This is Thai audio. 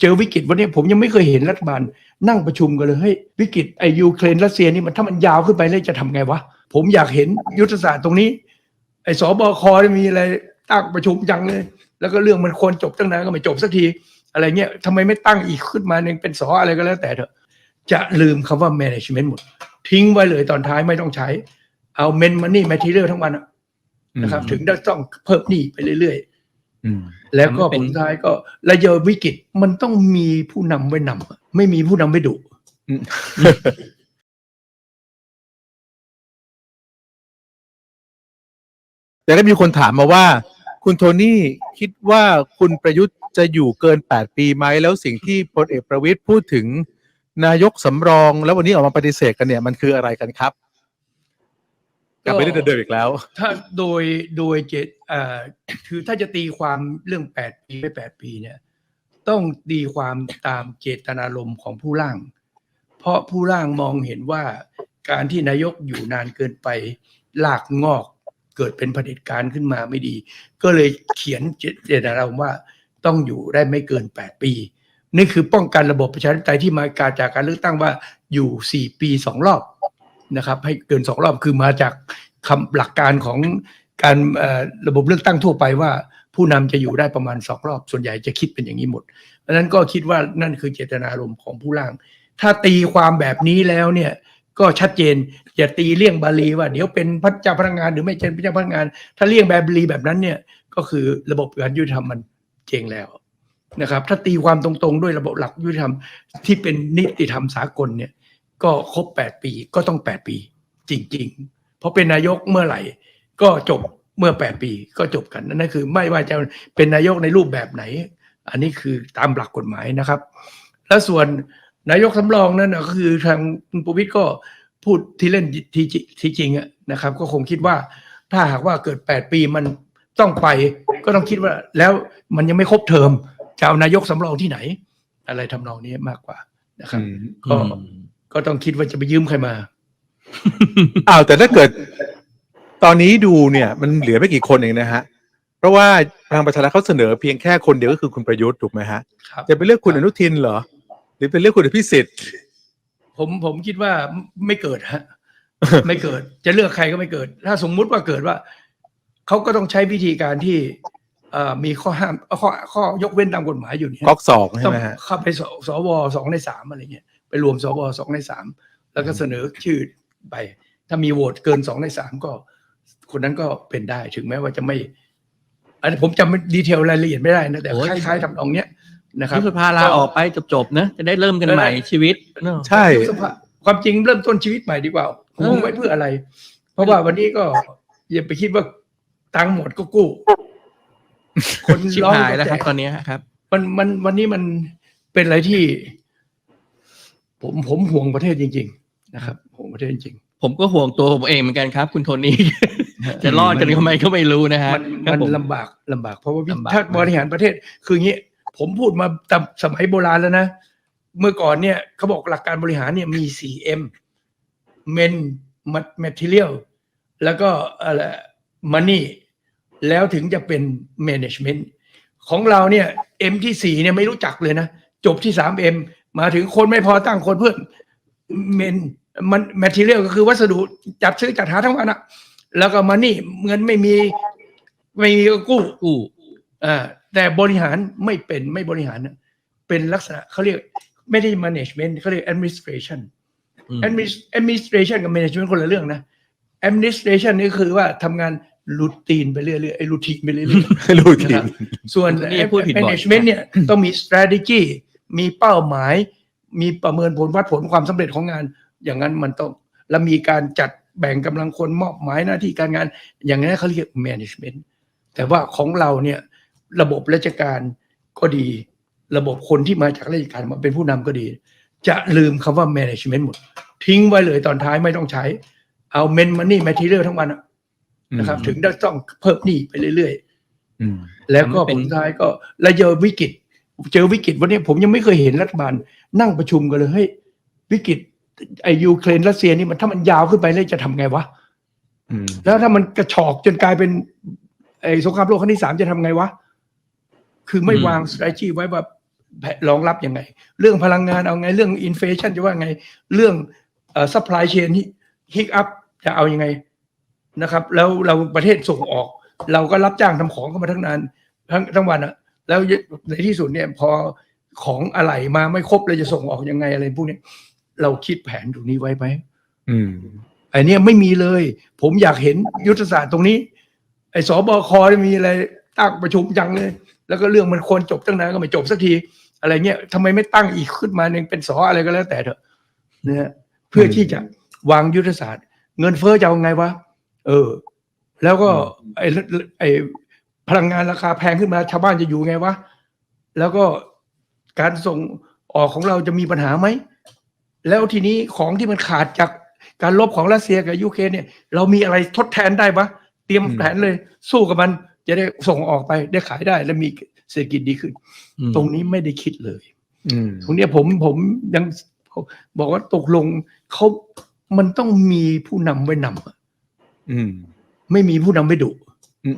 เจอวิกฤตวันนี้ผมยังไม่เคยเห็นรัฐบาลนั่งประชุมกันเลยเฮ้ยวิกฤตไอยูเครนรัสเซียนี่มันถ้ามันยาวขึ้นไปแล้วจะทำไงวะ ผมอยากเห็นยุทธศาสตร์ตรงนี้ ไอสบคมีอะไรตั้งประชุมจังเลย แล้วก็เรื่องมันควรจบตั้งนานก็ไม่จบสักที อะไรเงี้ยทำไมไม่ตั้งอีกขึ้นมาหนึ่งเป็นสออะไรก็แล้วแต่เถอะ จะลืมคำว่า management หมด ทิ้งไว้เลยตอนท้ายไม่ต้องใช้ เอา men money material ทั้งวันอะนะครับถึงได้ต้องเพิ่มหนี้ไปเรื่อยๆอืม แล้วก็ทำให้ผเป็นลท้ายก็ระยะวิกฤตมันต้องมีผู้นำไว้นำอะไม่มีผู้นำไว้ดุแต่ก็มีคนถามมาว่า คุณโทนี่คิดว่าคุณประยุทธ์จะอยู่เกิน 8 ปีไหม แล้วสิ่งที่พลเอกประวิตยพูดถึงนายกสำรอง แล้ววันนี้ออกมาปฏิเสธกันเนี่ยมันคืออะไรกันครับ กลับไปเรื่องเดิมอีกแล้ว ถ้าโดยโดยเจตเอ่อคือถ้าจะตีความเรื่อง8ปีไม่8ปีเนี่ย ต้องตีความตามเจตนารมณ์ของผู้ร่าง เพราะผู้ร่างมองเห็นว่าการที่นายกอยู่นานเกินไปลากงอกเกิดเป็นเผด็จการขึ้นมาไม่ดี ก็เลยเขียนเจตนารมณ์ว่าต้องอยู่ได้ไม่เกิน 8 ปี นี่คือป้องกันระบบประชาธิปไตยที่มาการจากการเลือกตั้งว่าอยู่ 4 ปี 2 รอบ นะครับ ให้เกิน2รอบคือมาจากคำหลักการของการระบบเลือกตั้งทั่วไปว่า ผู้นำจะอยู่ได้ประมาณ2รอบ ส่วนใหญ่จะคิดเป็นอย่างนี้หมดเพราะฉะนั้นก็คิดว่านั่นคือเจตนารมณ์ของผู้ร่าง ถ้าตีความแบบนี้แล้วเนี่ยก็ชัดเจนอย่าตีเลี่ยงบาลีว่า เดี๋ยวเป็นพระเจ้าพนักงานหรือไม่เป็นพระเจ้าพนักงาน ถ้าเลี่ยงแบบบาลีแบบนั้นเนี่ยก็คือระบบการยุติธรรมมันเจงแล้วนะครับ ถ้าตีความตรงๆ ด้วยระบบหลักยุติธรรมที่เป็นนิติธรรมสากลเนี่ย ก็ครบ8ปีก็ต้อง8ปี จริง ๆ เพราะเป็นนายกเมื่อไหร่ ก็จบเมื่อ8ปีก็จบกันนั่นคือ ไม่ว่าจะเป็นนายกในรูปแบบไหน อันนี้คือตามหลักกฎหมายนะครับ และส่วนนายกสำรองนั่นนะก็คือทางคุณประวิตรก็พูดที่เล่นที่จริที่จริงอะนะครับ ก็คงคิดว่าถ้าหากว่าเกิด8ปีมันต้องไปก็ต้องคิดว่าแล้วมันยังไม่ครบเทอมจะเอานายกสำรองที่ไหน อะไรทำนองนี้มากกว่านะครับก็ ก็ต้องคิดว่าจะไปยืมใครมา อ้าวแต่ถ้าเกิด ตอนนี้ดูเนี่ย มันเหลือไม่กี่คนเองนะฮะ เพราะว่าพลังประชารัฐเขาเสนอเพียงแค่คนเดียวก็คือคุณประยุทธ์ถูกไหมฮะครับ จะไปเลือกคุณอนุทินเหรอ หรือเป็นเลือกคุณอภิสิทธิ์ผมผมคิดว่าไม่เกิดฮะ ไม่เกิด จะเลือกใครก็ไม่เกิด ถ้าสมมุติว่าเกิดว่าเขาก็ต้องใช้วิธีการที่เอ่อมีข้อห้ามข้อข้อยกเว้นตามกฎหมายอยู่เนี่ยก๊อกสองใช่ต้องไหมฮะเข้าไปสสวสองในสามอะไรเงี้ย ไปรวมสวสองในสามแล้วก็เสนอชื่อไป ถ้ามีโหวตเกินสองในสามก็ คนนั้นก็เป็นได้ถึงแม้ว่าจะไม่ อันนี้ผมจำดีเทลรายละเอียดไม่ได้นะแต่โอ้ยคล้ายๆทำนองเนี้ยนะครับยุบสภาลาออกไปจบๆนะจะได้เริ่มกันใหม่ชีวิตเนอะใช่ยุบสภาความจริงเริ่มต้นชีวิตใหม่ดีกว่าเออคงไว้เพื่ออะไร เพราะว่าวันนี้ก็อย่าไปคิดว่าตังค์หมดก็กู้ คนชิบร้องหายแล้วก็ครับแจกตอนเนี้ยครับ มันมันวันนี้มันเป็นอะไรที่ ผมผมห่วงประเทศจริง ๆ นะครับห่วงประเทศจริง ผมก็ห่วงตัวผมเองเหมือนกันครับ คุณโทนี่ๆจะรอดกันทำไมก็ไม่รู้นะฮะมันครับมันผมลำบากลำบาก เพราะว่าวิลำบาก ถ้าบริหารประเทศคืออย่างนี้ผมพูดมาแต่สมัยโบราณแล้วนะ เมื่อก่อนเนี่ยเขาบอกหลักการบริหารเนี่ยมี 4M men material แล้วก็อะไร money แล้วถึงจะเป็น management ของเราเนี่ย M ที่สี่เนี่ยไม่รู้จักเลยนะ จบที่ 3M มาถึงคนไม่พอตั้งคนเพิ่ม men มัน material ก็คือวัสดุจัดซื้อจัดหาทั้งวันอะแล้วก็ money เงินไม่มีไม่มีก็กู้กู้อ่าแต่บริหารไม่เป็นไม่บริหารนะเป็นลักษณะเขาเรียกไม่ได้ management เขาเรียก administration อืม Adminis- administration กับ management คนละเรื่องนะ administration นี่คือว่าทำงานรูทีนไปเรื่อยๆไอ้รูทีนไปเรื่อยรู้ๆทีนะครับส่วนนี่พูดผิดบ่อย management เนี่ยต้องมี strategy มีเป้าหมาย มีประเมินผลวัดผลความสำเร็จของงาน อย่างนั้นมันต้องแล้วมีการจัดแบ่งกำลังคนมอบหมายหน้าที่การงาน อย่างนั้นเขาเรียก management แต่ว่าของเราเนี่ยระบบราชการก็ดี ระบบคนที่มาจากราชการมาเป็นผู้นำก็ดี จะลืมคำว่า management หมด ทิ้งไว้เลยตอนท้ายไม่ต้องใช้ เอา men money material ทั้งวันอะนะครับ ถึงได้ต้องเพิ่มหนี้ไปเรื่อยอืมๆแล้วก็ทำให้เป็ผนลท้ายก็ระยะวิกฤต เจอวิกฤตวันนี้ผมยังไม่เคยเห็นรัฐบาลนั่งประชุมกันเลยเฮ้ยวิกฤตไอยูเครนรัสเซียนี่มันถ้ามันยาวขึ้นไปแล้วจะทำไงวะอืมแล้วถ้ามันกระชอกจนกลายเป็น ไอ้สงครามโลกครั้งที่สามจะทำไงวะ คือไม่อืมวาง strategy ไว้ว่ารองรับยังไง เรื่องพลังงานเอาไง เรื่องอินเฟชันจะว่าไง เรื่องเอ่อ supply chain ฮิกอัพจะเอายังไงนะครับ แล้วเราประเทศส่งออก เราก็รับจ้างทำของเข้ามาทั้งนานทั้งทั้งวันอะ แล้วในที่สุดเนี่ยพอของอะไรมาไม่ครบเราจะส่งออกยังไงอะไรพวกเนี้ยเราคิดแผนตรงนี้ไว้ไหมอืมไอ้เนี่ยไม่มีเลย ผมอยากเห็นยุทธศาสตร์ตรงนี้ ไอ้สบคเนี่ยมีอะไรตั้งประชุมจังเลย แล้วก็เรื่องมันควรจบตั้งนานก็ไม่จบสักที อะไรเงี้ยทำไมไม่ตั้งอีกขึ้นมาหนึ่งเป็นสออะไรก็แล้วแต่เถอะนะฮะเพื่อที่จะวางยุทธศาสตร์ เงินเฟ้อจะเอาไงวะเออ แล้วก็ไอ้ไอ้ พลังงานราคาแพงขึ้นมาชาวบ้านจะอยู่ไงวะ แล้วก็การส่งออกของเราจะมีปัญหาไหม แล้วทีนี้ของที่มันขาดจากการลบของรัสเซียกับยูเครนเนี่ย เรามีอะไรทดแทนได้ปะเตรียมอืมแผนเลย สู้กับมันจะได้ส่งออกไปได้ขายได้ และมีเศรษฐกิจดีขึ้นอืมตรงนี้ไม่ได้คิดเลยอืมตรงเนี้ยผมผมยังบอกว่าตกลงเขามันต้องมีผู้นำไว้นำอะอืม ไม่มีผู้นำไว้ดุอืม